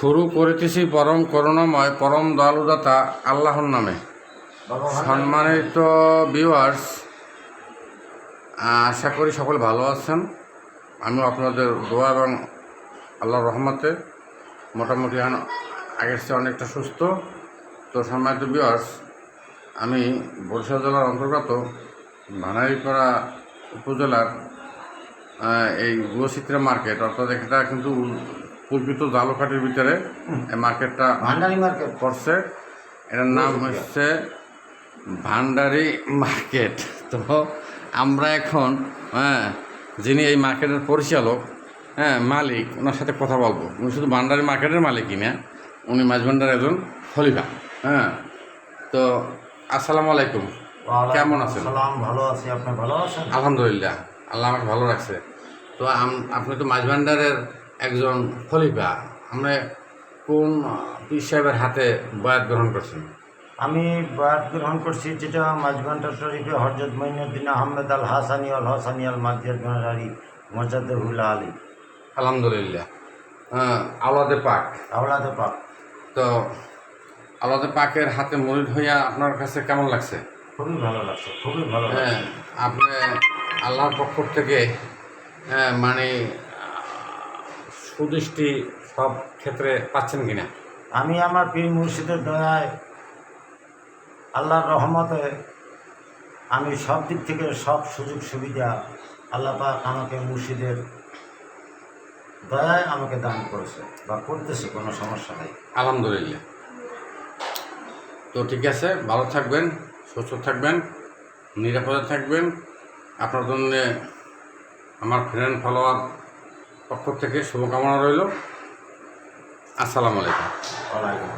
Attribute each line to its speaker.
Speaker 1: শুরু করিতেছি পরম করুণাময়, পরম দয়ালুদাতা আল্লাহর নামে। সম্মানিত ভিউয়ার্স আশা করি সকলে ভালো আছেন। আমি আপনাদের দোয়া এবং আল্লাহর রহমতে মোটামুটি এখন আগের চেয়ে অনেকটা সুস্থ। তো সম্মানিত ভিউয়ার্স আমি বরিশাল জেলার অন্তর্গত ভানারিপাড়া উপজেলার এই গুয়চিত্রা মার্কেট, অর্থাৎ এটা কিন্তু কল্পিত জালকাঠির ভিতরে এই মার্কেটটা
Speaker 2: ভান্ডারি মার্কেট।
Speaker 1: করছে। এটার নাম হচ্ছে ভান্ডারি মার্কেট। তো আমরা এখন হ্যাঁ যিনি এই মার্কেটের পরিচালক হ্যাঁ মালিক ওনার সাথে কথা বলব। উনি শুধু ভান্ডারি মার্কেটের মালিকই না উনি মাছ ভান্ডার একজন খলিফা হ্যাঁ। তো আসসালামু আলাইকুম। কেমন আছেন?
Speaker 2: ভালো আছি। আপনি ভালো আছেন?
Speaker 1: আলহামদুলিল্লাহ আল্লাহ আমাকে ভালো রাখছে। তো আপনি তো মাছ ভান্ডারের একজন খলিফা আমরা কোন পীর সাহেবের হাতে বয়াত গ্রহণ করছেন?
Speaker 2: আমি বয়াত গ্রহণ করছি যেটা মাঝঘন্টা শরীফে হরজত মঈনুদ্দিন আহমেদ আল হাসানি আল হাসানি আল মাজিয়াদ গানারি মজাদে হুলা আলী।
Speaker 1: আলহামদুলিল্লাহ। আওলাদে পাক।
Speaker 2: আওলাদে পাক।
Speaker 1: তো আওলাদে পাকের হাতে মরিদ হইয়া আপনার কাছে কেমন লাগছে?
Speaker 2: খুবই ভালো লাগছে খুবই ভালো
Speaker 1: হ্যাঁ আপনি আল্লাহর পক্ষ থেকে হ্যাঁ মানে সুদৃষ্টি সব ক্ষেত্রে পাচ্ছেন কিনা?
Speaker 2: আমি আমার পীর মুর্শিদের দয়ায় আল্লাহর রহমতে আমি সব দিক থেকে সব সুযোগ সুবিধা আল্লাহ পাক আমাকে মুর্শিদের দয়ায় আমাকে দান করেছে বা করতেছে কোনো সমস্যা নেই।
Speaker 1: আলহামদুলিল্লাহ। তো ঠিক আছে ভালো থাকবেন সুস্থ থাকবেন নিরাপদে থাকবেন। আপনার জন্য আমার ফ্রেন্ড ফলোয়ার পক্ষ থেকে শুভকামনা রইল। আসসালামু আলাইকুম।